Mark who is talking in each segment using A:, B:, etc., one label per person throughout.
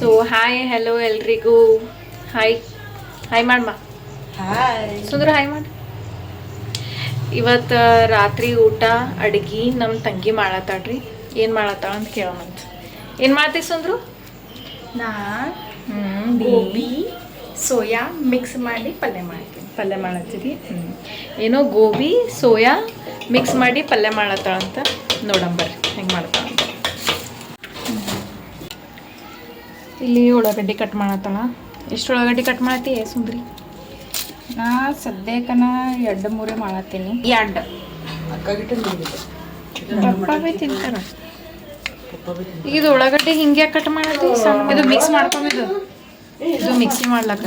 A: So hi hello ಎಲ್ರಿಗೂ. Hi hi ಮಾಡಮ್ಮ
B: hi
A: ಸುಂದ್ರ ಹಾಯ್ ಮಾಡಿ. ಇವತ್ತು ರಾತ್ರಿ ಊಟ ಅಡ್ಗಿ ನಮ್ಮ ತಂಗಿ ಮಾಡತ್ತಾಳ್ರಿ. ಏನು ಮಾಡತ್ತಾಳ ಅಂತ ಕೇಳೋಣಂತ ಏನು ಮಾಡ್ತೀವಿ ಸುಂದರು?
B: ನಾ? ಗೋಬಿ ಸೋಯಾ ಮಿಕ್ಸ್ ಮಾಡಿ ಪಲ್ಯ ಮಾಡ್ತೀನಿ.
A: ಪಲ್ಯ ಮಾಡತ್ತೀರಿ? ಏನೋ ಗೋಬಿ ಸೋಯಾ ಮಿಕ್ಸ್ ಮಾಡಿ ಪಲ್ಯ ಮಾಡತ್ತಾಳಂತ ನೋಡಂಬರ್ರಿ ಹೆಂಗೆ ಮಾಡ್ತಾಳ ಅಂತ ಇಲ್ಲಿ ಉಳ್ಳಾಗಡ್ಡಿ ಕಟ್ ಮಾಡತ್ತಳ ಎಷ್ಟು ಉಳ್ಳಾಗಡ್ಡಿ ಕಟ್ ಮಾಡತ್ತಿ ಸುಂದ್ರಿ?
B: ನಾ ಸದ್ಯಕ್ಕನ ಎರಡು ಮೂರೇ ಮಾಡತ್ತೀನಿ. ಎರಡು?
A: ಪಪ್ಪ ಬಿ ತಿಂತಾರ. ಈಗ ಇದು ಉಳ್ಳಾಗಡ್ಡಿ ಹಿಂಗೆ ಕಟ್ ಮಾಡತ್ತಿ? ಇದು ಮಿಕ್ಸ್ ಮಾಡ್ಕೊಂಡಿದ್ದು ಇದು. ಮಿಕ್ಸಿ ಮಾಡ್ಲಕ್ಕ?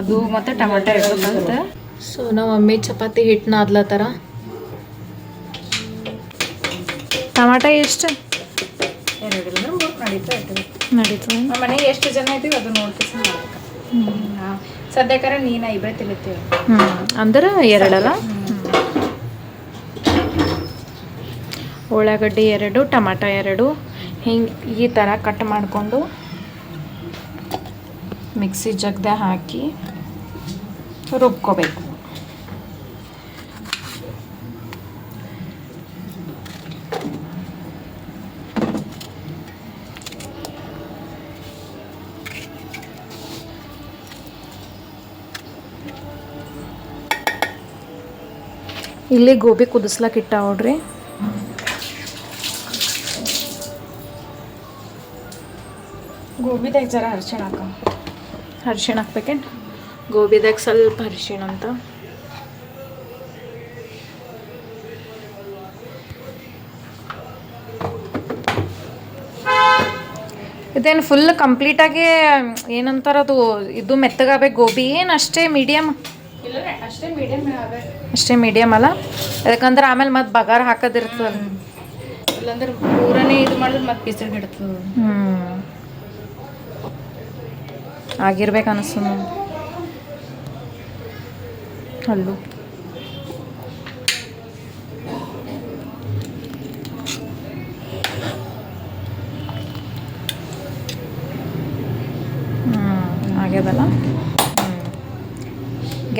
A: ಅದು ಮತ್ತೆ ಟಮಾಟ ಇಡ್ಬೇಕಂತ ಸೊ ನಾವು ಮಮ್ಮಿ ಚಪಾತಿ ಹಿಟ್ಟು ನಾದ್ಲತ್ತಾರ ಟಮಾಟ ಎಷ್ಟು?
B: ಎರಡು ನಡೀತಾ
A: ನಡೀತದೆ.
B: ನಮ್ಮ ಮನೆಗೆ ಎಷ್ಟು ಜನ ಇದ್ದೀವಿ ಅದು ನೋಡ್ತೀವಿ ಮಾಡ್ಬೇಕು. ಸದ್ಯಕ್ಕರ ನೀನು ಇಬ್ಬರೇ ತಿಳಿತೀವಿ
A: ಹ್ಞೂ ಅಂದ್ರೆ ಎರಡಲ್ಲ? ಉಳ್ಳಾಗಡ್ಡಿ ಎರಡು ಟಮಾಟ ಎರಡು. ಹಿಂಗೆ ಈ ಥರ ಕಟ್ ಮಾಡಿಕೊಂಡು ಮಿಕ್ಸಿ ಜಗ್ದ ಹಾಕಿ ರುಬ್ಕೋಬೇಕು. ಇಲ್ಲಿ ಗೋಬಿ ಕುದಿಸ್ಲಕ್ಕೆ ಇಟ್ಟ ನೋಡ್ರಿ.
B: ಗೋಬಿದಾಗ ಜರ ಅರ್ಶಿಣ ಹಾಕ.
A: ಅರಿಶಿಣ ಹಾಕ್ಬೇಕೇನು? ಗೋಬಿದಾಗ ಸ್ವಲ್ಪ ಅರ್ಶಿಣ ಅಂತ. ಇದೇನು ಫುಲ್ ಕಂಪ್ಲೀಟಾಗಿ ಏನಂತಾರದು ಇದು ಮೆತ್ತಗಾಗಬೇಕು. ಗೋಬಿ ಏನು ಅಷ್ಟೇ ಮೀಡಿಯಮ್
B: ಅಷ್ಟೇ ಮೀಡಿಯಮ್
A: ಅಲ್ಲ? ಯಾಕಂದ್ರೆ ಆಮೇಲೆ ಮತ್ತೆ ಬಗಾರ ಹಾಕೋದಿರ್ತದ.
B: ಇಲ್ಲಾಂದ್ರೆ ಪೂರನೇ ಇದು ಮಾಡಿದ್ರೆ ಮತ್ತೆ ಬಿಸಿಲು ಹಿಡ್ತದೆ.
A: ಹ್ಞೂ ಆಗಿರ್ಬೇಕು ಅನಿಸ್ತು ಅಲ್ಲೂ ಹ್ಞೂ ಆಗ್ಯದಲ್ಲ ಹ್ಞೂ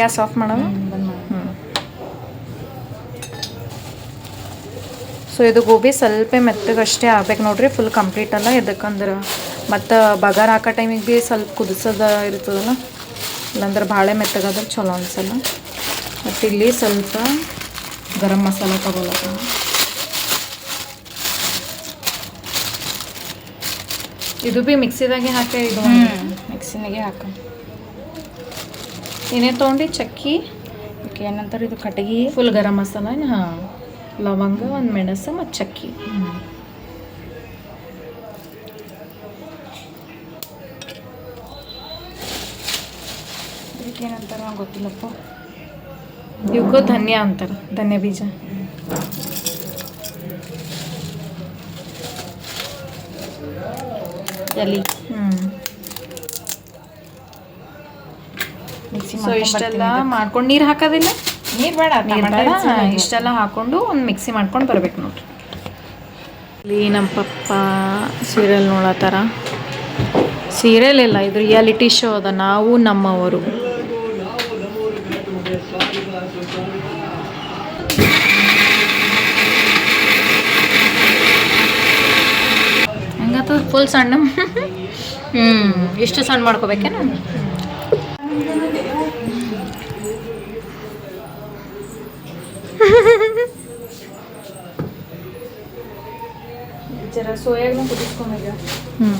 A: ಗ್ಯಾಸ್ ಆಫ್ ಮಾಡೋದು? ಹ್ಞೂ ಸೊ ಇದು ಗೋಬಿ ಸ್ವಲ್ಪ ಮೆತ್ತಗಷ್ಟೇ ಆಗ್ಬೇಕು ನೋಡ್ರಿ ಫುಲ್ ಕಂಪ್ಲೀಟ್ ಅಲ್ಲ. ಇದಕ್ಕಂದ್ರೆ ಮತ್ತು ಬಗಾರ ಹಾಕೋ ಟೈಮಿಗೆ ಭೀ ಸ್ವಲ್ಪ ಕುದಿಸೋದ ಇರ್ತದಲ್ಲ? ಇಲ್ಲಾಂದ್ರೆ ಭಾಳ ಮೆತ್ತಗಾದ್ರೆ ಚಲೋ ಅನ್ಸಲ್ಲ. ಮತ್ತು ಇಲ್ಲಿ ಸ್ವಲ್ಪ ಗರಂ ಮಸಾಲ ತಗೊಳಕ ಇದು ಭೀ ಮಿಕ್ಸಿದಾಗೆ ಹಾಕಿ ಇದು?
B: ಮಿಕ್ಸಿನಾಗೆ ಹಾಕ.
A: ಏನೇ ತೊಗೊಂಡು ಚಕ್ಕಿ.
B: ಓಕೆ ಏನಂತಾರೆ ಇದು ಕಟಗಿ
A: ಫುಲ್ ಗರಂ ಮಸಾಲ ಹಾಂ ಲವಂಗ ಒಂದು ಮೆಣಸು ಮತ್ತು ಚಕ್ಕಿ.
B: ಇದಕ್ಕೆ ಏನಂತಾರೆ ನಂಗೆ ಗೊತ್ತಿಲ್ಲಪ್ಪ.
A: ಇವಕ್ಕೂ ಧನ್ಯ ಅಂತಾರೆ ಧನ್ಯ ಬೀಜ.
B: ಎಲ್ಲಿ
A: ಹ್ಞೂ ಸೊ ಇಷ್ಟೆಲ್ಲ ಮಾಡ್ಕೊಂಡು ನೀರು ಹಾಕೋದಿಲ್ಲ.
B: ನೀರು ಬೇಡ
A: ನೀರು ಬೇಡ ಇಷ್ಟೆಲ್ಲ ಹಾಕೊಂಡು ಒಂದು ಮಿಕ್ಸಿ ಮಾಡ್ಕೊಂಡು ಬರ್ಬೇಕು ನೋಡ್ರಿ. ಇಲ್ಲಿ ನಮ್ಮ ಪಪ್ಪ ಸೀರಿಯಲ್ ನೋಡತ್ತಾರ ಸೀರಿಯಲ್ ಇಲ್ಲ ಇದು ರಿಯಾಲಿಟಿ ಶೋ ಅದ ನಾವು ನಮ್ಮವರು. ಹಂಗತ್ತ ಫುಲ್ ಸಣ್ಣ. ಹ್ಞೂ ಇಷ್ಟು ಸಣ್ಣ ಮಾಡ್ಕೋಬೇಕೇನು?
B: ಜರ ಸೋಯಾಗ್ನ ಕುದಿಸ್ಕೊಂಡಾಗ
A: ಹ್ಞೂ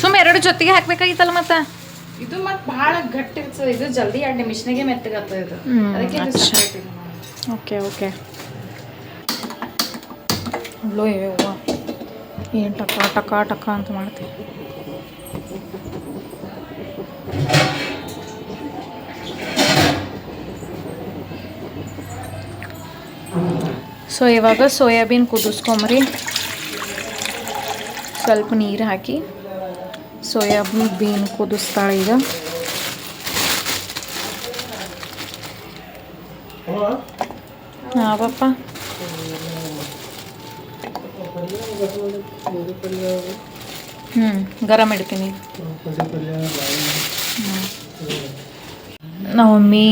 A: ಸುಮ್ಮ ಎರಡು ಜೊತೆಗೆ ಹಾಕ್ಬೇಕಾಗಿತ್ತಲ್ಲ ಮತ್ತೆ
B: ಇದು ಮತ್ತೆ ಭಾಳ ಗಟ್ಟಿ ಇರ್ತದೆ ಇದು ಜಲ್ದಿ ಎರಡು ನಿಮಿಷನಾಗೆ ಮೆತ್ತಗತ್ತದ ಇದು
A: ಹ್ಮ್,
B: ಅದಕ್ಕೆ ಇದು
A: ಅಚ್ಚ.
B: separate ಇದು.
A: ಓಕೆ ಓಕೆ ಅಲ್ಲೋ ಯವ್ವ ಏನು ಟಕ ಟಕ ಟಕ ಅಂತ ಮಾಡ್ತೀವಿ ಸೊ ಇವಾಗ ಸೋಯಾಬೀನ್ ಕುದಿಸ್ಕೊಂಬ್ರಿ. ಸ್ವಲ್ಪ ನೀರು ಹಾಕಿ ಸೋಯಾಬೀನ್ ಬೀನ್ ಕುದಿಸ್ತಾಳೆ ಈಗ. ಹಾಂ ಪಪ್ಪ ಹ್ಞೂ ಗರಂ ಇಡ್ತೀನಿ.
C: ಪಲ್ಯ ಪಲ್ಯ
A: ನಮ್ಮ ಮಮ್ಮಿ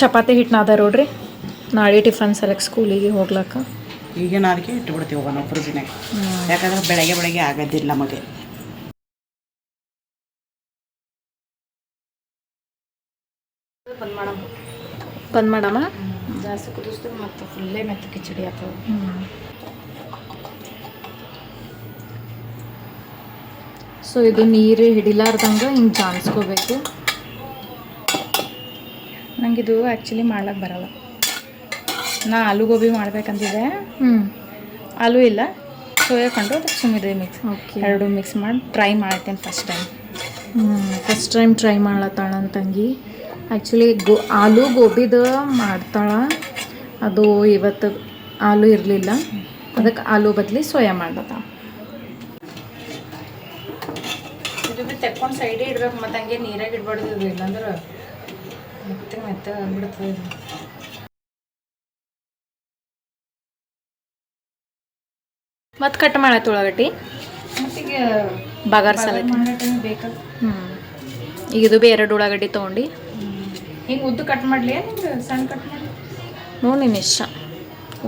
A: ಚಪಾತಿ ಹಿಟ್ಟು ನಾದ ನೋಡ್ರಿ. ನಾಳೆ ಟಿಫನ್ ಸೆಲೆಕ್ ಸ್ಕೂಲಿಗೆ ಹೋಗ್ಲಾಕ
D: ಈಗಿನ ಅದಕ್ಕೆ ಇಟ್ಬಿಡ್ತೀವಿ ಹೋಗೋಣ ಫ್ರಿಜ್ನಾಗ ಯಾಕಂದ್ರೆ ಬೆಳಗ್ಗೆ ಬೆಳಗ್ಗೆ ಆಗೋದಿಲ್ಲ ನಮಗೆ.
B: ಬಂದ್ ಮಾಡಮ್ಮ?
A: ಬಂದ್ ಮಾಡಮ್ಮ
B: ಜಾಸ್ತಿ ಕುದಿಸ್ತೀವಿ ಮತ್ತೆ ಫುಲ್ಲೇ ಮೆತ್ತ ಕಿಚಡಿ ಆಗ್ತದೆ.
A: ಸೊ ಇದು ನೀರು ಹಿಡಿಲಾರ್ದಂಗೆ ಹಿಂಗೆ ಜಾನ್ಸ್ಕೋಬೇಕು?
B: ನಂಗಿದು ಆ್ಯಕ್ಚುಲಿ ಮಾಡ್ಲಿಕ್ಕೆ ಬರಲ್ಲ. ನಾ ಆಲೂ ಗೋಬಿ ಮಾಡ್ಬೇಕಂತಿದ್ದೆ.
A: ಹ್ಞೂ
B: ಆಲೂ ಇಲ್ಲ. ಸೋಯಾ ಕಂಡು ಅದಕ್ಕೆ ಸುಮ್ಮಿದೆ ಮಿಕ್ಸ್
A: ಓಕೆ
B: ಎರಡು ಮಿಕ್ಸ್ ಮಾಡಿ ಟ್ರೈ ಮಾಡ್ತೇನೆ first time
A: first time try ಮಾಡ್ಲತ್ತಾಳ ತಂಗಿ. ಆ್ಯಕ್ಚುಲಿ ಗೋ ಆಲೂ ಗೋಬಿದು ಮಾಡ್ತಾಳ. ಅದು ಇವತ್ತು ಆಲೂ ಇರಲಿಲ್ಲ. ಅದಕ್ಕೆ ಆಲೂ ಬದಲಿ ಸೋಯಾ ಮಾಡ್ಲತ್ತಾಳ.
B: ಇದು ಬಿ ತೆಕ್ಕೊಂಡು ಸೈಡೇ ಇಡ್ಬೇಕು ಮತ್ತು ಹಂಗೆ ನೀರಾಗಿ ಇಡ್ಬಾರ್ದು ಇಲ್ಲಾಂದ್ರೆ ಮತ್ತೆ ಮೆತ್ತ ಆಗ್ಬಿಡ್ತದೆ
A: ಮತ್ತು ಕಟ್ ಮಾಡತ್ತೆ ಉಳ್ಳಾಗಡ್ಡಿ?
B: ಮತ್ತೀಗ
A: ಬಗಾರ್
B: ಟೈಮ್
A: ಹ್ಞೂ ಈಗ ಇದು ಬಿ ಎರಡು ಉಳ್ಳಾಗಡ್ಡಿ ತೊಗೊಂಡು.
B: ಹಿಂಗೆ ಉದ್ದು ಕಟ್ ಮಾಡಲಿ ಸಣ್ಣ ಕಟ್ ಮಾಡಿ
A: ನೋಡಿ ನಿನ್ನ ಇಷ್ಟ.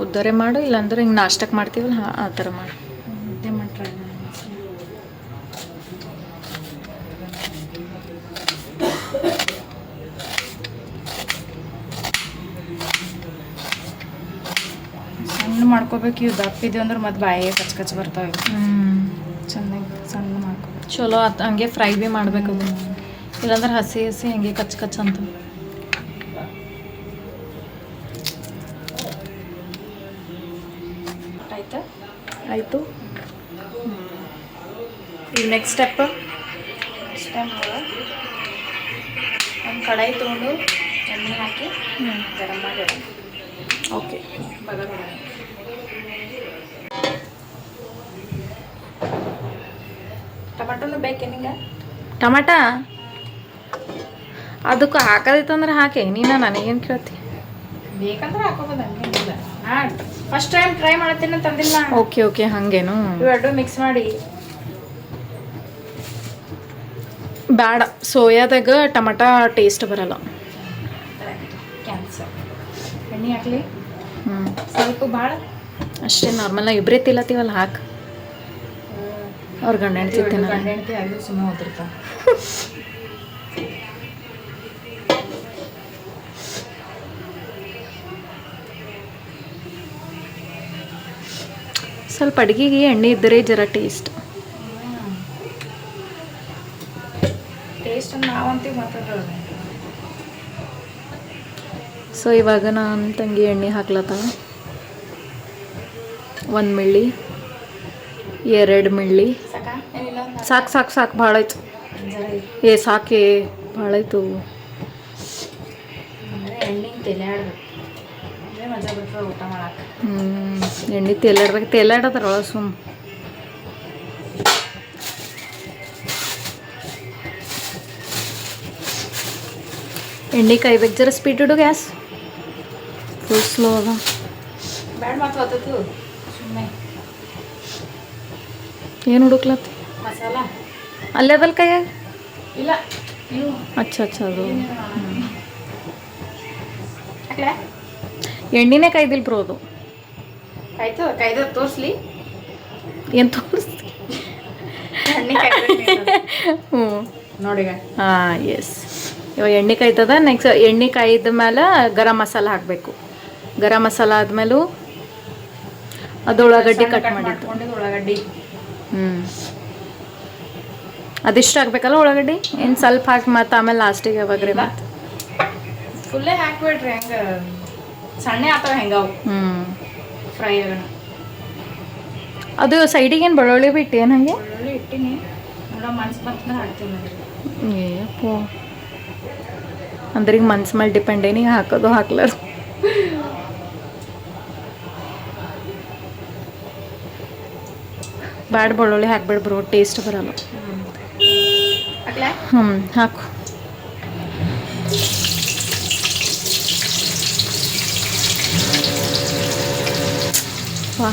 A: ಉದ್ದರೆ ಮಾಡು ಇಲ್ಲಾಂದ್ರೆ ಹಿಂಗೆ ನಾಷ್ಟಕ್ಕೆ ಮಾಡ್ತೀವಲ್ಲ ಹಾಂ ಆ ಥರ ಮಾಡು
B: ಮುದ್ದೆ ಮಾಡಿ ಟ್ರೈ ಮಾಡಿ ಸಣ್ಣ ಮಾಡ್ಕೋಬೇಕು ಇವು ದಪ್ಪ ಇದ್ವು ಅಂದ್ರೆ ಮತ್ತೆ ಬಾಯಿಗೆ ಕಚ್ ಕಚ್ ಬರ್ತಾವೆ ಚೆನ್ನಾಗಿ ಸಣ್ಣ ಮಾಡ್ಕೋಬೇಕು
A: ಚಲೋ ಆತ್ ಹಂಗೆ ಫ್ರೈ ಭೀ ಮಾಡಬೇಕು ಅದು. ಇಲ್ಲಾಂದ್ರೆ ಹಸಿ ಹಸಿ ಹಂಗೆ ಕಚ್ ಕಚ್ ಅಂತ.
B: ಆಯ್ತಾ?
A: ಆಯಿತು. ಈಗ ನೆಕ್ಸ್ಟ್ ಸ್ಟೆಪ್
B: ನೆಕ್ಸ್ಟ್ ಟೈಮ್ ಒಂದು ಕಡಾಯಿ ತೊಗೊಂಡು ಎಣ್ಣೆ ಹಾಕಿ ಗರಂ ಮಾಡಿ
A: ಓಕೆ.
B: ಬಗರ್ ಟೊಮೆಟೊನು ಬೇಕೇ ನಿಂಗೆ?
A: ಟೊಮೆಟ? ಅದಕ್ಕೆ ಹಾಕೋದಿತ್ತಂದ್ರೆ ಹಾಕಿ ನೀನು ನನಗೇನು ಕೇಳ್ತಿ?
B: ಬೇಕಂದ್ರೆ ಹಾಕೋಬೋದು ಹಂಗೇನಿಲ್ಲ. ಹಾಂ ಫಸ್ಟ್ ಟೈಮ್ ಟ್ರೈ ಮಾಡ್ತೀನಿ ಅಂತಂದಿಲ್ಲ
A: ಓಕೆ ಓಕೆ ಹಾಗೇನು?
B: ಇವೆರಡು ಮಿಕ್ಸ್ ಮಾಡಿ.
A: ಬೇಡ ಸೋಯಾದಾಗ ಟಮಟಾ ಟೇಸ್ಟ್ ಬರಲ್ಲ.
B: ಕ್ಯಾನ್ಸರ್ ಎಣ್ಣೆ ಹಾಕ್ಲಿ?
A: ಹ್ಞೂ
B: ಸ್ವಲ್ಪ ಭಾಳ
A: ಅಷ್ಟೇ ನಾರ್ಮಲ್ ಇಬ್ಬರೇ ತಿಲ್ಲತ್ತೀವಲ್ಲ ಹಾಕಿ. ಅವ್ರ ಗಂಡ ಹೆಂಡತಿ
B: ಗಂಡ ಹೆಂಡತಿ ಆಗಲಿ ಸುಮ್ಮನೆ ಓದಿರ್ತಾವೆ
A: ಸ್ವಲ್ಪ ಅಡುಗೆಗೆ ಎಣ್ಣೆ ಇದ್ದರೆ ಜರ ಟೇಸ್ಟ್.
B: ಟೇಸ್ಟ್ ನಾವಂತೀವಿ ಮಾತಾಡೋದು.
A: ಸೊ ಇವಾಗ ನಾನು ತಂಗಿ ಎಣ್ಣೆ ಹಾಕ್ಲತ್ತಾಳ ಒಂದು ಮಿಳ್ಳಿ ಎರಡು ಮಿಳ್ಳಿ
B: ಸಾಕಾ?
A: ಸಾಕು ಸಾಕು ಭಾಳ ಆಯ್ತು ಏ ಸಾಕೆ ಭಾಳ ಆಯ್ತು ಹ್ಞೂ ಎಣ್ಣೆ ತೇಲಾಡ್ಬೇಕು ತೇಲಾಡದ್ರೊಳ ಸುಮ್. ಎಣ್ಣೆ ಕಾಯ್ಬೇಕು ಜರ ಸ್ಪೀಡ್ ಇಡು ಗ್ಯಾಸ್ ಫುಲ್ ಸ್ಲೋ ಅದ.
B: ಬ್ಯಾಡ ಮಾತು ಸುಮ್ಮನೆ
A: ಏನು ಹುಡುಕ್ಲತ್ತಿ?
B: ಮಸಾಲ.
A: ಅಲ್ಲೇ ಅದಲ್ಲ ಕೈಯಾಗ?
B: ಇಲ್ಲ
A: ಅಚ್ಚ ಅಚ್ಚ ಅದು. ಎಣ್ಣೆನೇ ಕಾಯ್ದಿಲ್ಲ ಬ್ರೋ ಅದು.
B: ಕಾಯ್ದ ತೋರಿಸ್ಲಿ.
A: ಏನು ತೋರಿಸ್ತಿ? ಹ್ಞೂ.
B: ನೋಡಿ
A: ಹಾಂ ಎಸ್ ಇವಾಗ ಎಣ್ಣೆ ಕಾಯ್ತದ ನೆಕ್ಸ್ಟ್ ಎಣ್ಣೆ ಕಾಯ್ದ ಮೇಲೆ ಗರಂ ಮಸಾಲ ಹಾಕಬೇಕು. ಗರಂ ಮಸಾಲ ಆದಮೇಲೂ ಅದು ಉಳ್ಳಾಗಡ್ಡಿ ಕಟ್ ಮಾಡಿದ್ದು.
B: ಉಳ್ಳಾಗಡ್ಡಿ
A: ಹ್ಞೂ ಅದಿಷ್ಟು ಹಾಕ್ಬೇಕಲ್ಲ ಉಳ್ಳಾಗಡ್ಡಿ? ಏನು ಸ್ವಲ್ಪ ಹಾಕಿ ಮತ್ತೆ ಆಮೇಲೆ ಲಾಸ್ಟಿಗೆ ಯಾವಾಗ್ರಿ ಮತ್ತೆ
B: ಫುಲ್ಲೇ ಹಾಕ್ಬೇಡ್ರಿ ಹೆಂಗೆ ಸಣ್ಣ ಆತವ ಹೆಂಗವು.
A: ಹ್ಞೂ
B: ಫ್ರೈ ಆಗೋಣ.
A: ಅದು ಸೈಡಿಗೆ ಏನು ಬೆಳ್ಳುಳ್ಳಿ ಬಿಟ್ಟು ಏನು ಹಂಗೆ?
B: ಬೆಳ್ಳುಳ್ಳಿ ಇಟ್ಟಿನಿ ನೋಡೋ ಮನ್ಸು ಬಂತಂದ್ರೆ ಹಾಕ್ತೀನಿ
A: ಏಪೋ ಅಂದ್ರೆ ಈಗ ಮನ್ಸು ಮೇಲೆ ಡಿಪೆಂಡ್ ಏನಿಗೆ ಹಾಕೋದು ಹಾಕ್ಲಾರ ಬ್ಯಾಡ ಬೆಳ್ಳುಳ್ಳಿ ಹಾಕ್ಬೇಡ ಬ್ರೋ ಟೇಸ್ಟ್ ಬರಲ್ಲ. ಹ್ಞೂ ಹಾಕು. ವಾ.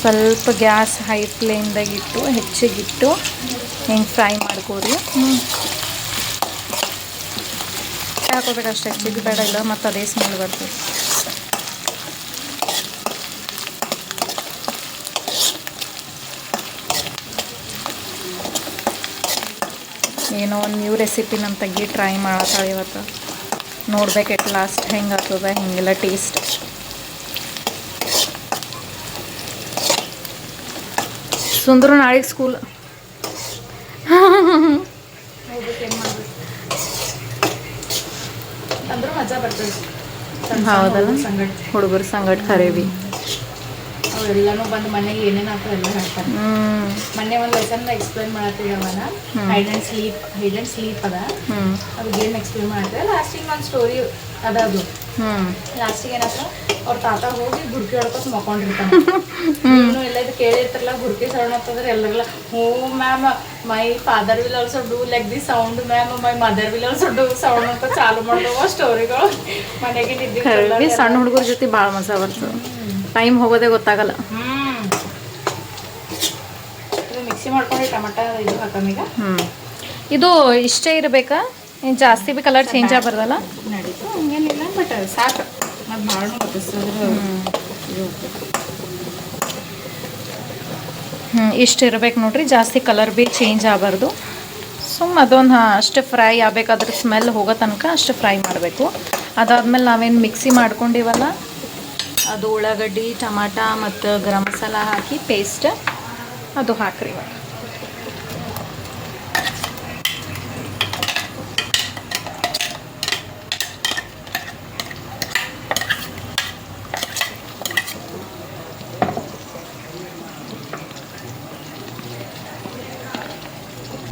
A: ಸ್ವಲ್ಪ ಗ್ಯಾಸ್ ಹೈ ಫ್ಲೇಮ್ದಾಗ ಇಟ್ಟು, ಹೆಚ್ಚಿಗಿಟ್ಟು ಹಿಂಗೆ ಫ್ರೈ ಮಾಡ್ಕೋರಿ. ಹಾಕೋಬೇಕು ಅಷ್ಟು ಹೆಚ್ಚಿಗೆ ಬೇಡ ಇಲ್ಲ, ಮತ್ತು ಅದೇ ಸ್ಮೆಲ್ ಬರ್ತದೆ. ಏನೋ ಒಂದು ನ್ಯೂ ರೆಸಿಪಿ ನಾನು ತೆಗಿ ಟ್ರೈ ಮಾಡತ್ತಾಳೆ ಇವತ್ತು. ನೋಡ್ಬೇಕು ಎಟ್ ಲಾಸ್ಟ್ ಹೆಂಗೆ ಆಗ್ತದೆ, ಹೆಂಗೆಲ್ಲ ಟೇಸ್ಟ್ ಸುಂದ್ರು ನಾಳೆಗೆ ಸ್ಕೂಲ್
B: ಏನು
A: ಹೌದಲ್ಲ? ಹುಡುಗರ ಸಂಗಟ ಖರೇವಿ
B: ಅವೆಲ್ಲನೂ ಬಂದು ಮನೆಗೆ ಏನೇನು ಆಗ್ತದೆ ಎಲ್ಲ ಹೇಳ್ತಾರೆ. ಮೊನ್ನೆ ಒಂದು ಲೆಸನ್ ಎಕ್ಸ್ಪ್ಲೇನ್ ಮಾಡತ್ತೀವಿ ಅವನ hide and sleep hide and sleep ಅದ. ಅದು ಗೇಮ್ ಎಕ್ಸ್ಪ್ಲೇನ್ ಮಾಡ್ತಾರೆ ಲಾಸ್ಟಿಗೆ ಒಂದು ಸ್ಟೋರಿ ಅದ ಅದು. ಲಾಸ್ಟಿಗೆ ಏನಾಯ್ತು ಅವ್ರ ತಾತ ಹೋಗಿ ಗುರ್ಕಿ ಹೊಡ್ಕೊತ ಮಕ್ಕೊಂಡಿರ್ತಾನೆ. ಇನ್ನು ಎಲ್ಲ ಇದು ಕೇಳಿರ್ತಾರಲ್ಲ ಗುರ್ಕಿ ಸೌಂಡ್ ಅಂತಂದ್ರೆ ಎಲ್ಲರೆಲ್ಲ who ma'am my father will also do like the sound ma'am my mother will also do sound ಅಂತ ಚಾಲು ಮಾಡಿದವ ಸ್ಟೋರಿಗಳು ಮನೆಗೆ ನಿದ್ದೆ
A: ಸಣ್ಣ ಹುಡುಗರ ಜೊತೆ ಭಾಳ ಮಜಾ ಬರ್ತದೆ ಟೈಮ್ ಹೋಗೋದೇ ಗೊತ್ತಾಗಲ್ಲ.
B: ಹ್ಮ್. ಇದು ಮಿಕ್ಸಿ ಮಾಡ್ಕೊಂಡು ಟಮಟ ಇದು ಹಾಕಮೀಗ
A: ಇದು ಇಷ್ಟೇ ಇರಬೇಕಾ? ಜಾಸ್ತಿ ಬಿ ಕಲರ್ ಚೇಂಜ್ ಆಗ್ಬಾರ್ದಲ್ಲ?
B: ನಡೀತು ಹಂಗೇನಿಲ್ಲ ಬಟ್ ಸಾಕು.
A: ಹ್ಞೂ ಇಷ್ಟು ಇರ್ಬೇಕು ನೋಡ್ರಿ. ಜಾಸ್ತಿ ಕಲರ್ ಬಿ ಚೇಂಜ್ ಆಗಬಾರ್ದು. ಸುಮ್ಮ ಅದೊಂದು ಹಾಂ ಅಷ್ಟು ಫ್ರೈ ಆಗ್ಬೇಕಾದ್ರೆ ಸ್ಮೆಲ್ ಹೋಗೋ ತನಕ ಅಷ್ಟು ಫ್ರೈ ಮಾಡಬೇಕು. ಅದಾದ್ಮೇಲೆ ನಾವೇನು ಮಿಕ್ಸಿ ಮಾಡ್ಕೊಂಡಿವಲ್ಲ ಅದು ಉಳ್ಳಾಗಡ್ಡಿ ಟಮಾಟ ಮತ್ತು ಗರಂ ಮಸಾಲ ಹಾಕಿ ಪೇಸ್ಟ್ ಅದು ಹಾಕ್ರಿ ಇವಾಗ.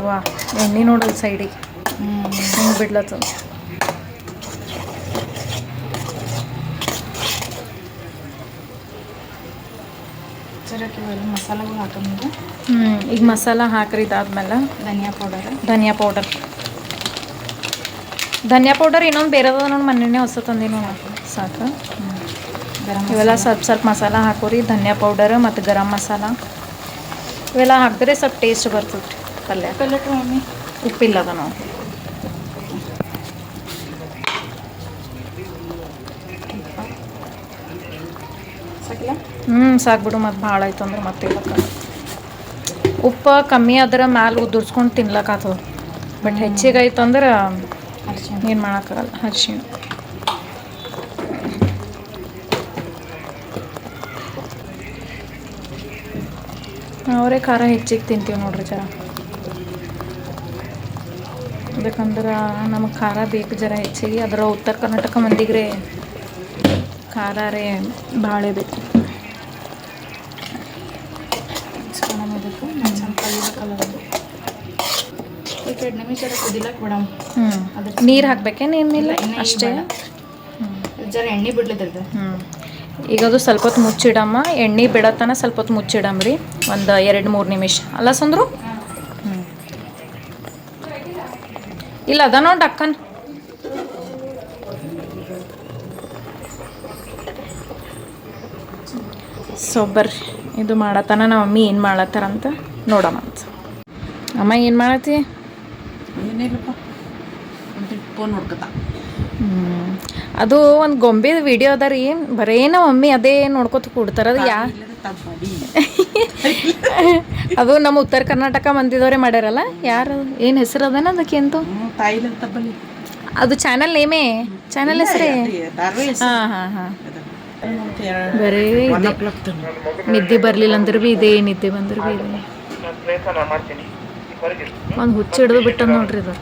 A: ವಾ ಎಣ್ಣೆ ನೋಡಲ್ ಸೈಡಿಗೆ ಹಿಂಗೆ ಬಿಡ್ಲತ್ತದ
B: ಸರಕ್ಕೆ ಇವೆಲ್ಲ ಮಸಾಲೆಗಳು ಹಾಕಮೀಗ
A: ಹ್ಞೂ ಈಗ ಮಸಾಲ ಹಾಕ್ರಿ ಇದಾದ್ಮೇಲೆ
B: ಧನಿಯಾ ಪೌಡರ್
A: ಧನಿಯಾ ಪೌಡರ್ ಧನಿಯಾ ಪೌಡರ್ ಇನ್ನೊಂದು ಬೇರೆದ ನಾನು ಮೊನ್ನೆನೇ ಹೊಸ ತಂದಿನ ಸಾಕು
B: ಗರಂ
A: ಇವೆಲ್ಲ ಸ್ವಲ್ಪ ಸ್ವಲ್ಪ ಮಸಾಲ ಹಾಕೋರಿ ಧನಿಯಾ ಪೌಡರ್ ಮತ್ತು ಗರಂ ಮಸಾಲ ಇವೆಲ್ಲ ಹಾಕಿದ್ರೆ ಸ್ವಲ್ಪ ಟೇಸ್ಟ್ ಬರ್ತದೆ ರೀ ಪಲ್ಯ.
B: ಪಲ್ಲೆಟ್ ಉಪ್ಪಿಲ್ಲ
A: ಅದ ನಾವು ಹ್ಞೂ ಸಾಕ್ಬಿಡು ಮತ್ತು ಭಾಳ ಆಯ್ತು ಅಂದ್ರೆ ಮತ್ತೆ ಉಪ್ಪು ಕಮ್ಮಿ ಆದ್ರೆ ಮ್ಯಾಲೆ ಉದುರ್ಸ್ಕೊಂಡು ತಿನ್ಲಕ್ಕಾಗ್ತದ ಬಟ್ ಹೆಚ್ಚಿಗೆ ಆಯ್ತು ಅಂದ್ರೆ ಏನು ಮಾಡೋಕ್ಕಾಗಲ್ಲ ಅರಿಶಿಣ. ಅವರೇ ಖಾರ ಹೆಚ್ಚಿಗೆ ತಿಂತೀವಿ ನೋಡ್ರಿ ಜರ. ಬೇಕಂದ್ರೆ ನಮಗೆ ಖಾರ ಬೇಕು ಜರ ಹೆಚ್ಚಿಗೆ. ಅದರ ಉತ್ತರ ಕರ್ನಾಟಕ ಮಂದಿಗೆ ಖಾರ ರೇ ಭಾಳ ಬೇಕು
B: ಎರಡು ನಿಮಿಷ ಕುದಿಲಕ್ಕೆ ಬಿಡಮ್
A: ಹ್ಞೂ
B: ಅದಕ್ಕೆ
A: ನೀರು ಹಾಕ್ಬೇಕೇನು ಏನಿಲ್ಲ ಅಷ್ಟೇ.
B: ಜರ ಎಣ್ಣೆ ಬಿಡ್ಲಿದ್ರದ್ದು
A: ಹ್ಞೂ ಈಗ ಅದು ಸ್ವಲ್ಪ ಹೊತ್ತು ಮುಚ್ಚಿಡಮ್ಮ. ಎಣ್ಣೆ ಬಿಡತನ ಸ್ವಲ್ಪ ಹೊತ್ತು ಮುಚ್ಚಿಡಮ್ರಿ ಒಂದು ಎರಡು ಮೂರು ನಿಮಿಷ. ಅಲ್ಲ ಸಂದ್ರು ಹ್ಞೂ ಇಲ್ಲ ಅದ ನೋಡಿ ಅಕ್ಕನ್. ಸೊ ಬರ್ರಿ. ಇದು ಮಾಡತ್ತಾನ ನಮ್ಮ ಮಮ್ಮಿ ಏನು ಮಾಡತ್ತಾರಂತ ನೋಡಮ್ಮ ಅಂತ. ಅಮ್ಮ ಏನು ಮಾಡತ್ತಿ? ಹ್ಞೂ ಅದು ಒಂದು ಗೊಂಬೆ ವಿಡಿಯೋ ಅದ ರೀ. ಬರೇ ನಮ್ಮ ಮಮ್ಮಿ ಅದೇ ನೋಡ್ಕೊತ ಕೂಡ್ತಾರ. ಅದು ಯಾ ಅದು ನಮ್ಮ ಉತ್ತರ ಕರ್ನಾಟಕ ಮಂದಿದವರೇ ಮಾಡ್ಯಾರಲ್ಲ ಯಾರು? ಏನು ಹೆಸರು ಅದನ ಅದಕ್ಕೆ ಎಂತು ಅದು ಚಾನಲ್ ನೇಮೇ? ಚಾನಲ್ ಹೆಸರೇ? ಹಾಂ ಹಾಂ ಹಾಂ. ಬರೀ ನಿದ್ದೆ ಬರಲಿಲ್ಲ ಅಂದ್ರೆ ಭೀ ಇದೇ ನಿದ್ದೆ ಬಂದ್ರೆ ಭೀ ಇದೆ. ಒಂದು ಹುಚ್ಚು ಹಿಡಿದು ಬಿಟ್ಟ ನೋಡ್ರಿ ಇದು.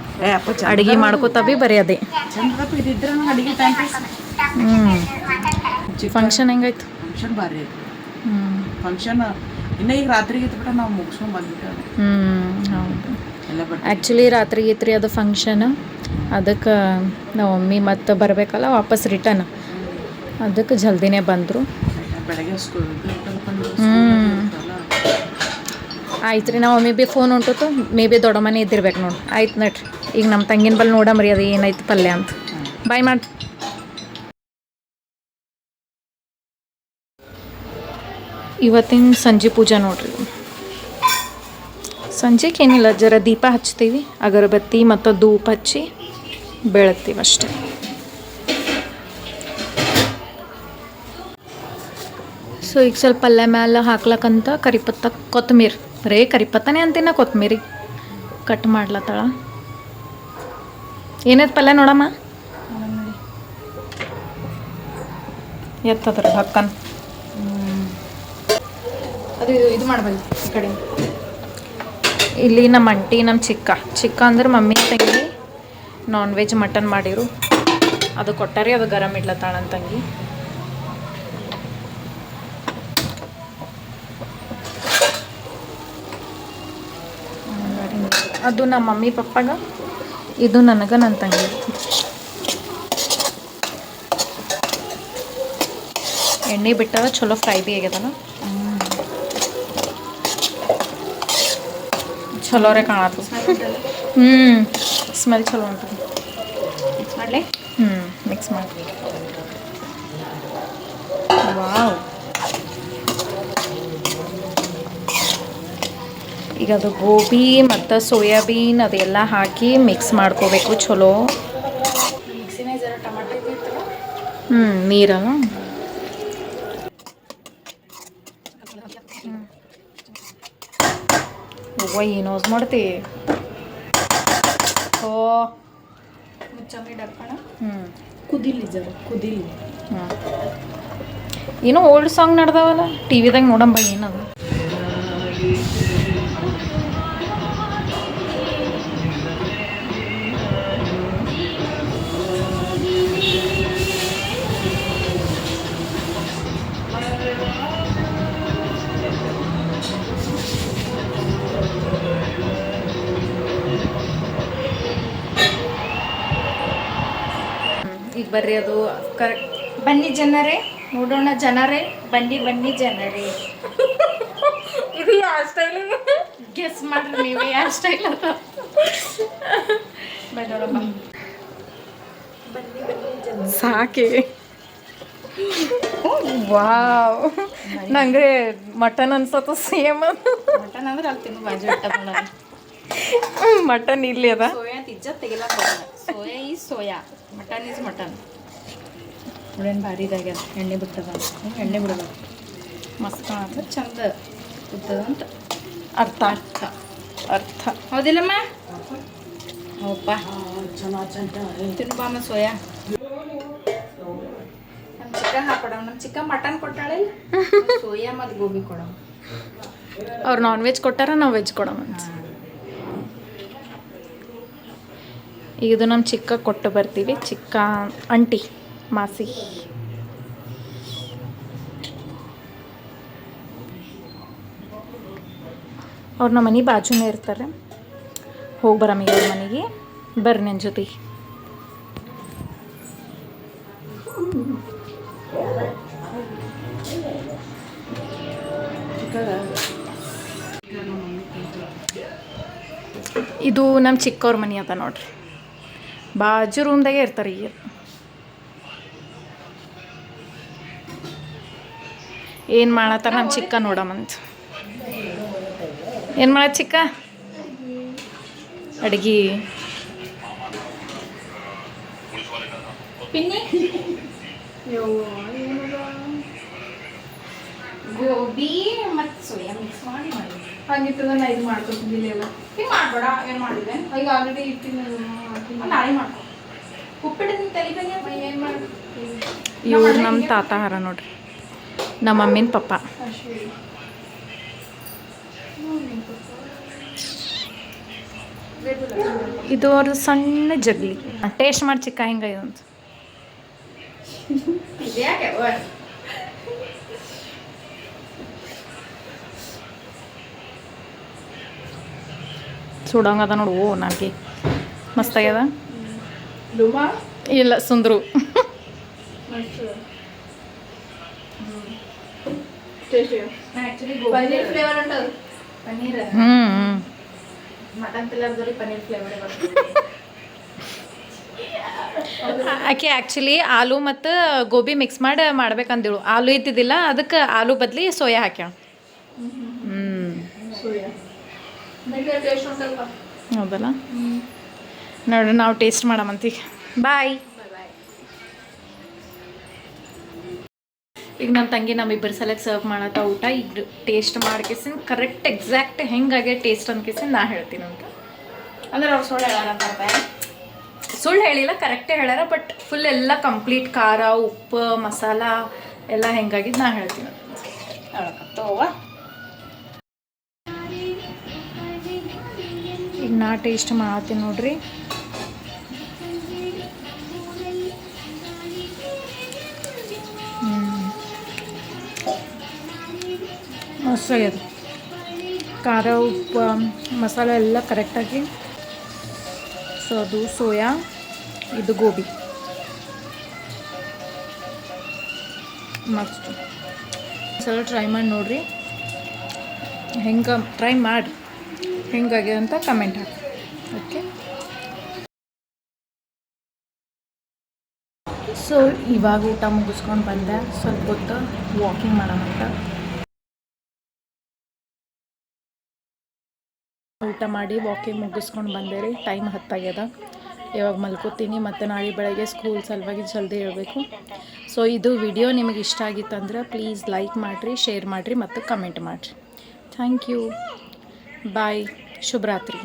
A: ಅಡಿಗೆ ಮಾಡ್ಕೋತ ಭೀ ಬರೀ ಅದೇ. ಹ್ಞೂ ಫಂಕ್ಷನ್ ಹೆಂಗಾಯ್ತು?
D: ಫಂಕ್ಷನ್ ಭಾರಿ ಐತಿ.
A: ಹ್ಞೂ
D: ಫಂಕ್ಷನ್ ಇನ್ನ ಈಗ ರಾತ್ರಿ ಇದ್ಬಿಟ್ಟ ನಾವು ಮುಗಿಸ್ಕೊಂಡ್ ಬಂದ್ಬಿಟ್ಟೆ
A: ಹ್ಞೂ ಹೌದು. ಆ್ಯಕ್ಚುಲಿ ರಾತ್ರಿ ಗೀತ್ರಿ ಅದು ಫಂಕ್ಷನ್ ಅದಕ್ಕೆ ನಾವು ಮಮ್ಮಿ ಮತ್ತೆ ಬರಬೇಕಲ್ಲ ವಾಪಸ್ ರಿಟರ್ನ್ ಅದಕ್ಕೆ ಜಲ್ದಿನೇ ಬಂದರು. ಆಯ್ತು ರೀ ನಾವು ಮೇ ಬಿ ಫೋನ್ ಹೊಂಟೋತು ಮೇ ಬಿ ದೊಡ್ಡ ಮನೆ ಇದ್ದಿರ್ಬೇಕು ನೋಡಿ. ಆಯ್ತು ನಟ್ರಿ ಈಗ ನಮ್ಮ ತಂಗಿನ ಬಲ್ಲಿ ನೋಡಮ್ರಿ ಅದು ಏನಾಯ್ತು ಪಲ್ಯ ಅಂತ. ಬಾಯ್ ಮಾಡಿ. ಇವತ್ತಿನ ಸಂಜೆ ಪೂಜೆ ನೋಡ್ರಿ. ಸಂಜೆಗೆ ಏನಿಲ್ಲ, ಜರ ದೀಪ ಹಚ್ತೀವಿ, ಅಗರಬತ್ತಿ ಮತ್ತು ಧೂಪ ಹಚ್ಚಿ ಬೆಳಗ್ತೀವಿ ಅಷ್ಟೇ. ಸೊ ಈಗ ಸ್ವಲ್ಪ ಪಲ್ಯ ಮ್ಯಾಲೆ ಹಾಕ್ಲಕ್ಕಂತ ಕರಿಪತ್ತ ಕೊತ್ತಂಬರಿ. ಬರೇ ಕರಿಪತ್ತನೇ ಅಂತೀನ ಕೊತ್ತಂಬರಿ? ಕಟ್ ಮಾಡ್ಲತ್ತಳ. ಏನೈತೆ ಪಲ್ಯ ನೋಡಮ್ಮ? ಎತ್ತದ್ರ ಹಕ್ಕನ್.
B: ಇದು ಕಡೆ.
A: ಇಲ್ಲಿ ನಮ್ಮ ಅಂಟಿ ನಮ್ಮ ಚಿಕ್ಕ. ಚಿಕ್ಕ ಅಂದ್ರೆ ಮಮ್ಮಿ, ತಂಗಿ ನಾನ್ ವೆಜ್ ಮಟನ್ ಮಾಡಿರು. ಅದು ಕೊಟ್ಟಾರಿ ಅದು ಗರಂ ಇಡ್ಲತ್ತಾಳ ನನ್ನ ತಂಗಿ. ಅದು ನಮ್ಮ ಮಮ್ಮಿ ಪಪ್ಪಾಗ, ಇದು ನನಗ, ನನ್ನ ತಂಗಿ. ಎಣ್ಣೆ ಬಿಟ್ಟದ ಚಲೋ ಫ್ರೈ ಭೀ ಆಗ್ಯದಲ್ಲ ಚಲೋರೆ ಕಾಣತ್ತು ಹ್ಞೂ ಸ್ಮೆಲ್ ಚಲೋ ಉಂಟು.
B: ಮಿಕ್ಸ್ ಮಾಡಲಿ?
A: ಹ್ಞೂ ಮಿಕ್ಸ್ ಮಾಡಿ. ವಾವ್. ಈಗ ಅದು ಗೋಬಿ ಮತ್ತು ಸೋಯಾಬೀನ್ ಅದೆಲ್ಲ ಹಾಕಿ ಮಿಕ್ಸ್ ಮಾಡ್ಕೋಬೇಕು ಚಲೋ. ಹ್ಞೂ ನೀರಲ್ಲ ಅವ್ವ ಯೂಸ್ ಮಾಡ್ತಿ? ಓ
B: ಮುಚ್ಚಮ್ಮಿ ಡಕ್ಕಣ.
A: ಹ್ಞೂ
B: ಕುದಿಲಿ ಜರ ಕುದಿಲಿ.
A: ಹ್ಞೂ ಏನೋ ಓಲ್ಡ್ ಸಾಂಗ್ ನಡ್ದಾವಲ್ಲ? ಟಿ ವಿದಾಗ ನೋಡಂಬ ಏನದು? ಬರ್ರಿ ಅದು. ಕರೆಕ್ಟ್
B: ಬನ್ನಿ ಜನರೇ ನೋಡೋಣ ಜನರೇ ಬನ್ನಿ ಬನ್ನಿ ಜನರೇ.
A: ಇದು ಯಾವ ಸ್ಟೈಲ್
B: ಗೆಸ್ ಮಾಡ್ರಿ ನೀವು ಯಾವ ಸ್ಟೈಲ್ ಅದ.
A: ಸಾಕೆ. ವಾವ್. ನಂಗೆ ಮಟನ್ ಅನ್ಸತ್ತ ಸೇಮ್
B: ಮಟನ್ ಅಂದ್ರೆ ಅಲ್ಲಿ ತಿನ್ನು ಬಾಜು
A: ಮಟನ್ ಇಲ್ಲಿ ಅದ.
B: ಸೋಯಾ ತಿಜ್ಜ ತೆಗಿಲಾಕ ಸೋಯಾ ಈ ಸೋಯಾ. Mutton is mutton. ನೋಡೇನು ಭಾರಿ ಇದಾಗ್ಯದ. ಎಣ್ಣೆ ಬಿಡ್ತದ ಎಣ್ಣೆ ಬಿಡೋದು
A: ಮಸ್ತ್
B: ಅಂತ ಚಂದ ಅಂತ
A: ಅರ್ಥ. ಅರ್ಥ. ಅರ್ಥ.
B: ಹೌದಿಲ್ಲಮ್ಮ? ಹೌಪ್ಪ ತಿನ್ನು ಬಾಮ ಸೋಯಾ. ನಮ್ಮ ಚಿಕ್ಕ ಹಾಕೊಡಮ್ ನಮ್ಮ ಚಿಕ್ಕ ಮಟನ್ ಕೊಟ್ಟಾಳೆ ಸೋಯಾ ಮತ್ತು ಗೋಬಿ ಕೊಡಮ್
A: ಅವ್ರು ನಾನ್ ವೆಜ್ ಕೊಟ್ಟಾರ ನಾವು ವೆಜ್ ಕೊಡೋಣ ಈಗ ಇದು ನಮ್ಮ ಚಿಕ್ಕ ಕೊಟ್ಟು ಬರ್ತೀವಿ, ಚಿಕ್ಕ ಅಂಟಿ ಮಾಸಿ. ಅವ್ರು ನಮ್ಮ ಮನೆ ಬಾಜುನೇ ಇರ್ತಾರೆ. ಹೋಗಿ ಬರಮ್ಮ ಅವ್ರ ಮನೆಗೆ. ಬರ್ರಿ ನನ್ನ ಜೊತೆ. ಇದು ನಮ್ಮ ಚಿಕ್ಕವ್ರ ಮನೆ ಅದ ನೋಡ್ರಿ. ಬಾಜು ರೂಮ್ದಾಗೆ ಇರ್ತಾರೆ ಈಗ. ಏನು ಮಾಡತ್ತಾರ ನಮ್ಮ ಚಿಕ್ಕ ನೋಡಮ್ಮಂತ ಏನು ಮಾಡ ಚಿಕ್ಕ? ಅಡುಗೆ.
B: ಪಿನ್ನಿ? ಗೋಬಿ ಮತ್ತು ಸೋಯಾ ಮಿಕ್ಸ್ ಮಾಡಿ ಮಾಡಿ
A: ಹಂಗಿತ್ತದ ನಾ ಇದು ಮಾಡ್ಕೊತಿದ್ದಿಲ್ಲ ಎಲ್ಲ.
B: ಹಿಂಗೆ ಮಾಡ್ಬೇಡ ಏನು ಮಾಡಿದೆ
A: ಈಗ ಆಲ್ರೆಡಿ ಇಟ್ಟಿನ
B: ನಾಳೆ ಮಾಡ್ಕೊ. ಉಪ್ಪಿಟ್ಟು ತಲೆ ಬಂದ ಏನು ಮಾಡಿ
A: ಇವ್ರು ನಮ್ಮ ತಾತ ಹರ ನೋಡ್ರಿ. ನಮ್ಮ ಮಮ್ಮಿನ ಪಪ್ಪ. ಇದು ಅವ್ರ ಸಣ್ಣ ಜಗ್ಲಿ. ಟೇಸ್ಟ್ ಮಾಡಿ ಚಿಕ್ಕ ಹಿಂಗ ಇದು ಅಂತ
B: ಅದ
A: ಸುಡಂಗದ ನೋಡು ಓ ನಾಕಿ ಮಸ್ತಾಗ್ಯದ?
B: ಲುಮಾ
A: ಇಲ್ಲ ಸುಂದ್ರು. ಆಕೆ ಆ್ಯಕ್ಚುಲಿ ಆಲೂ ಮತ್ತು ಗೋಬಿ ಮಿಕ್ಸ್ ಮಾಡಿ ಮಾಡ್ಬೇಕಂದಿಳು. ಆಲೂ ಇದ್ದಿದ್ದಿಲ್ಲ ಅದಕ್ಕೆ ಆಲೂ ಬದಲಿ ಸೋಯಾ ಹಾಕ್ಯಾಳ ಹ್ಞೂ
B: ಟೇಸ್ಟ್ ಉಂಟಲ್ವಾ
A: ಹೌದಲ್ಲ? ನೋಡ್ರಿ ನಾವು ಟೇಸ್ಟ್ ಮಾಡಮಂತೀಗ ಬಾಯ್ ಈಗ ನಮ್ಮ ತಂಗಿ ನಮ್ಮಿಬ್ಬರ ಸಲಕ್ಕೆ ಸರ್ವ್ ಮಾಡತ್ತ ಊಟ ಈಗ ಟೇಸ್ಟ್ ಮಾಡ್ಕೇಸಿನ ಕರೆಕ್ಟ್ ಎಕ್ಸಾಕ್ಟ್ ಹೆಂಗಾಗೆ ಟೇಸ್ಟ್ ಅನ್ಕೇಸಿನ ನಾ ಹೇಳ್ತೀನಿ ಅಂತ.
B: ಅಂದ್ರೆ ಅವ್ರು ಸುಳ್ಳು ಹೇಳಾರಂತ
A: ಸುಳ್ಳು ಹೇಳಿಲ್ಲ ಕರೆಕ್ಟೇ ಹೇಳ್ಯಾರ ಬಟ್ ಫುಲ್ ಎಲ್ಲ ಕಂಪ್ಲೀಟ್ ಖಾರ ಉಪ್ಪು ಮಸಾಲ ಎಲ್ಲ ಹೆಂಗಾಗಿದ್ದು ನಾ ಹೇಳ್ತೀನಿ.
B: ಹೇಳಕತ್ತವ
A: ನಾ ಟೇಸ್ಟ್ ಮಾಡ್ತೀನಿ ನೋಡ್ರಿ. ಮಸ್ತ್ ಆಗ್ಯದ. ಖಾರ, ಉಪ್ಪು, ಮಸಾಲೆ ಎಲ್ಲ ಕರೆಕ್ಟಾಗಿ ಸೊ ಅದು ಸೋಯಾ, ಇದು ಗೋಬಿ. ಮಸ್ತು. ಸಲ ಟ್ರೈ ಮಾಡಿ ನೋಡ್ರಿ. ಹೆಂಗೆ ಟ್ರೈ ಮಾಡಿ. ಹೆಂಗಾಗಿದೆ ಅಂತ ಕಮೆಂಟ್ ಹಾಕಿ. ಓಕೆ ಸೊ ಇವಾಗ ಊಟ ಮುಗಿಸ್ಕೊಂಡು ಬಂದೆ. ಸ್ವಲ್ಪ ಹೊತ್ತು ವಾಕಿಂಗ್ ಮಾಡೋಣಂತ ಊಟ ಮಾಡಿ ವಾಕಿಂಗ್ ಮುಗಿಸ್ಕೊಂಡು ಬಂದೆ ರೀ. ಟೈಮ್ ಹತ್ತಾಗ್ಯದ. ಇವಾಗ ಮಲ್ಕೋತೀನಿ. ಮತ್ತು ನಾಳೆ ಬೆಳಗ್ಗೆ ಸ್ಕೂಲ್ ಸಲುವಾಗಿ ಜಲ್ದಿ ಹೇಳಬೇಕು ಸೊ ಇದು ವಿಡಿಯೋ ನಿಮಗೆ ಇಷ್ಟ ಆಗಿತ್ತಂದ್ರೆ ಪ್ಲೀಸ್ ಲೈಕ್ ಮಾಡಿರಿ ಶೇರ್ ಮಾಡಿರಿ, ಮತ್ತು ಕಮೆಂಟ್ ಮಾಡಿರಿ. ಥ್ಯಾಂಕ್ ಯು ಬಾಯ್ ಶುಭರಾತ್ರಿ